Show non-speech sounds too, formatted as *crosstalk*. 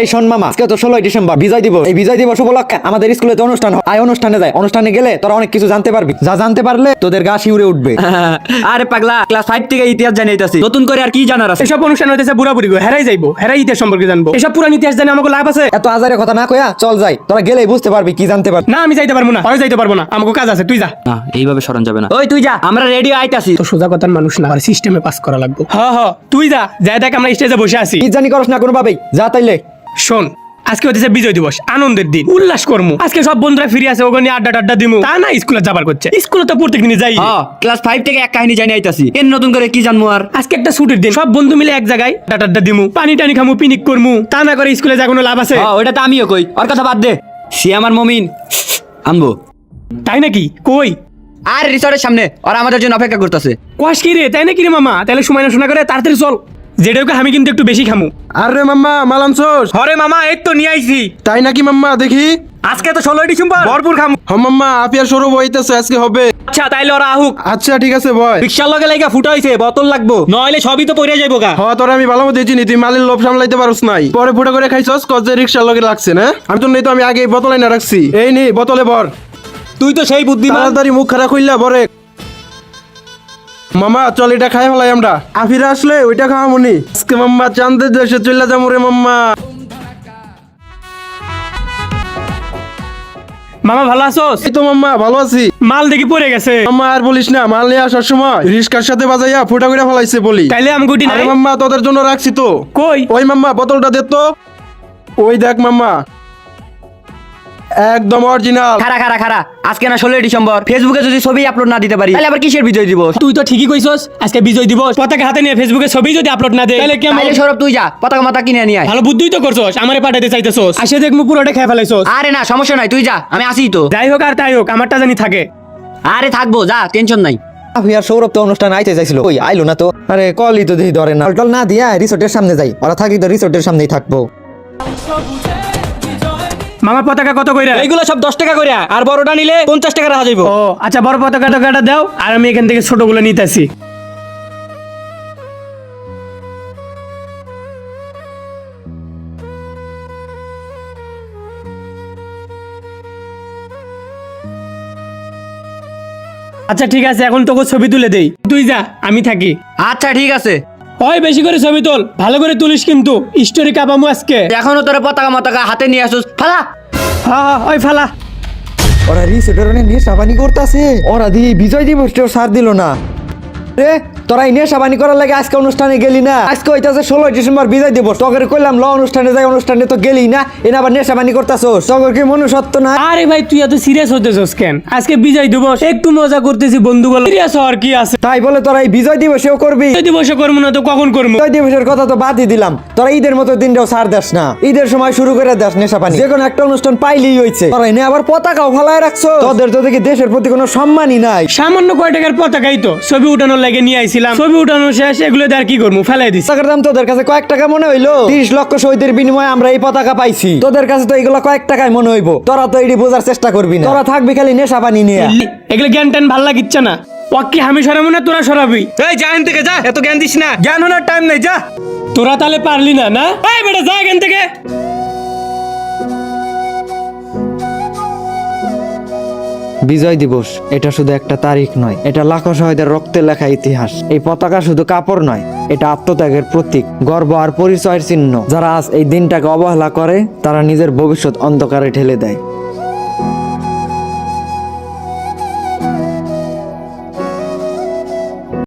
এই শোন মামা আজকে তো ষোলোই ডিসেম্বর বিজয় দিবস। এই বিজয় দিবস উপলক্ষে আমাদের স্কুলে তো অনুষ্ঠান হয়। অনুষ্ঠানে যায়। অনুষ্ঠানে গেলে তোরা অনেক কিছু জানতে পারবি। যা জানতে পারলে তোদের গা শিউরে উঠবে। *laughs* আরে পাগলা ক্লাস ফাইভ থেকে ইতিহাস জানাইতাছি নতুন করে আর কি জানার আছে? এসব অনুষ্ঠান হইতেছে বুড়া বুড়ি গো হেরাই যাইবো হেরাই ইতিহাস সম্পর্কে জানব। এসব পুরান ইতিহাস জানে আমাকে লাভ আছে? এত আজারে কথা না কয়া চল যাই। তোরা গেলেই বুঝতে পারবি কি জানতে পারবি। না আমি যাইতে পারব না আমি যাইতে পারব না। আমাকে কাজ আছে তুই যা। না এইভাবে সরণ যাবে না। ওই তুই যা। আমরা রেডিও আইতাছি। তো সোজা কথার মানুষ না সিস্টেমে পাস করা লাগবে। হ হ। তুই যা যাই দেখ আমরা স্টেজে বসে আছি। কি জানি করস না কোনো ভাবেই যা তাইলে। শোন আজকে হতেছে বিজয় দিবস আনন্দের দিন উল্লাস করমু। আজকে সব বন্ধুরা ফিরে আসে ওখানে আড্ডা টাড্ডা দিমু। তা না স্কুলে যাবার করছে। স্কুলে তো প্রত্যেক দিনই যাই। হ্যাঁ ক্লাস ফাইভ থেকে এক কাহিনী জানি আইতাছি। এর নতুন করে কি জানব আর? আজকে একটা ছুটির দিন সব বন্ধু মিলে এক জায়গায় আড্ডা টাড্ডা দিমু। পানি টানি খামু পিনিক করমু। তা না করে স্কুলে যা কোনো লাভ আছে? হ্যাঁ ওটা তো আমিও কই। ওর কথা বাদ দে। সে আমার মমিন। আনব তাই নাকি? কই? আর রিসর্টের সামনে ওরা আমাদের জন্য অপেক্ষা করতেছে। কোয়াস কি রে তাই নাকি রে মামা? তাহলে সময় না করে তাড়াতাড়ি চল। যেটাকে আমি কিন্তু একটু বেশি খামু। আরে মাম্মা মাল আনছোস? হরে মামা এই তো নিয়ে আইছি। তাই নাকি মাম্মা দেখি। আজকে তো ষোলোই ডিসেম্বর। ভরপুর খামু। হ মাম্মা আপিয়ার সৌরভ হইতেছে আজকে হবে। আচ্ছা তাইলে ওরা আহুক। আচ্ছা ঠিক আছে বয়। রিক্সার লগে লাইগা ফুটা হইছে বোতল লাগবো। নইলে সবই তো পড়ে যাইবো গা। হ তোরা আমি ভালো মতো চিনি তুই মালের লোভ সামলাইতে পারস নাই। পরে ফুটা করে খাইছস কজ যে রিক্সার লগে লাগছে না? আমি তো নেই তো আমি আগে বোতল এনে রাখছি। এই নি বোতলে ভর। তুই তো সেই বুদ্ধিমান। তাড়াতাড়ি মুখ খারাপ হইলা বরে মামা চল এটা খাই ফেলাই আমরা। আফিরা আসলে ওইটা খাওয়া মনি। আজকে মাম্মা চান্দের দেশে চলে যাব রে মাম্মা। মামা ভালো আছো এই তো মাম্মা ভালো আছি। মাল দেখি পড়ে গেছে। মাম্মা আর বলিস না মাল নিয়ে আসার সময় রিস্কার সাথে বাজাইয়া ফুটা করে ফেলাইছে বলি। তাইলে আমি গুটি আরে নাই? মাম্মা তোদের জন্য রাখছি তো। কই? ওই মাম্মা বোতলটা দে তো। ওই দেখ মাম্মা। একদম অরিজিনাল খারা খারা খারা আজকে না ষোলোই ডিসেম্বর। ফেসবুকে যদি ছবি আপলোড না দিতে পারি তাহলে আবার কিসের বিজয় দিব তুই তো ঠিকই কইছস আজকে বিজয় দিবস। পতাকা হাতে নিয়ে ফেসবুকে ছবি যদি আপলোড না দে তাহলে কেমন? তাইলে সৌরভ তুই যা পতাকা মাতা কিনে নিয়ে আয়। ভালো বুদ্ধিই তো করছস আমারে পাঠাইতে চাইতেছস। আসে দেখমু পুরোটা খেয়ে ফেলাইছস। আরে না সমস্যা নাই তুই যা আমি আসি তো। যাই হোক আর তাই হোক আমারটা জানি থাকে। আরে থাকব যা টেনশন নাই। আমি আর সৌরভ তো অনুষ্ঠান আইতে চাইছিল। ওই আইলো না তো? আরে কলই তো দেখি ধরে না। টল না দিয়া রিসোর্টের সামনে যাই। ওরা থাকি তো রিসোর্টের সামনেই থাকব। মামা পতাকা কত কইরা? এইগুলো সব দশ টাকা করে আর বড়টা নিলে পঞ্চাশ টাকা রাখা যাইব। ও আচ্ছা বড় পতাকা টাকাটা দাও আর আমি এখান থেকে ছোটগুলো নিতেছি। আচ্ছা ঠিক আছে এখন তোকে ছবি তুলে দেই। তুই যা আমি থাকি। আচ্ছা ঠিক আছে। ওই বেশি করে ছবি তোল ভালো করে তুলিস কিন্তু। স্টোরি কাপামু আজকে। এখনও তোর পতাকা মতাকা হাতে নিয়ে আসুস। ফালা। হ্যাঁ হ্যাঁ ওই ফালা। ওরা রিসোর্টের নিয়ে সাবানি করতেছে। ওরা দি বিজয় দিবসটাও সার দিল না। রে তোরা এই নেশাবানি করার লাগে আজকে অনুষ্ঠানে গেলি না? আজকে হইতাছে ষোলোই ডিসেম্বর বিজয় দিবস। তখন কইলাম ল অনুষ্ঠানে যাই অনুষ্ঠানে তো গেলি না। এনে আবার নেশাবানি করতেছোস। তখন কি মনুষ্যত্ব না? আরে ভাই তুই এত সিরিয়াস হতেছস কেন? আজকে বিজয় দিবস। একটু মজা করতেছি বন্ধু বল সিরিয়াস হওয়ার কি আছে? তাই বলে তোরা এই বিজয় দিবসেও করবি? বিজয় দিবসে করব না তো কখন করব? বিজয় দিবসের কথা তো বাদই দিলাম। তোরা ঈদের মতো দিনটাও ছাড় দেস না। ঈদের সময় শুরু করে দেস নেশাপানি যে কোনো একটা অনুষ্ঠান পাইলেই হইছে। তোরা এনে আবার পতাকাও ফলায় রাখছো তোদের তো দেখি দেশের প্রতি কোনো সম্মানই নাই। সামান্য কয় টাকার পতাকাই তো ছবি উঠানোর লাগে নিয়ে আইছিলাম ছবি উঠানো শেষ এগুলো দিয়ে আর কি করব? ফেলাই দিছি। পতাকার দাম তোদের কাছে কয়েক টাকা মনে হইল? তিরিশ লক্ষ শহীদের বিনিময়ে আমরা এই পতাকা পাইছি। তোদের কাছে তো এগুলো কয়েক টাকায় মনে হইবো। তোরা তো এটি বোঝার চেষ্টা করবি না। তোরা থাকবি খালি নেশা পানি নিয়ে। এগুলো জ্ঞান ট্যান ভালো লাগিচ্ছে না। ওকে আমি সরাবো না তোরা সরাবি। এই যা এখান থেকে যা। এত জ্ঞান দিস না। জ্ঞান হওয়ার টাইম নেই যা। তোরা তাহলে পারলি না না? এই বেটা যা এখান থেকে। বিজয় দিবস, এটা শুধু একটা তারিখ নয়, এটা লাখো শহীদের রক্তে লেখা ইতিহাস। এই পতাকা শুধু কাপড় নয়, এটা আত্মত্যাগের প্রতীক, গর্ব আর পরিচয়ের চিহ্ন। যারা আজ এই দিনটাকে অবহেলা করে, তারা নিজের ভবিষ্যৎ অন্ধকারে ঠেলে দেয়।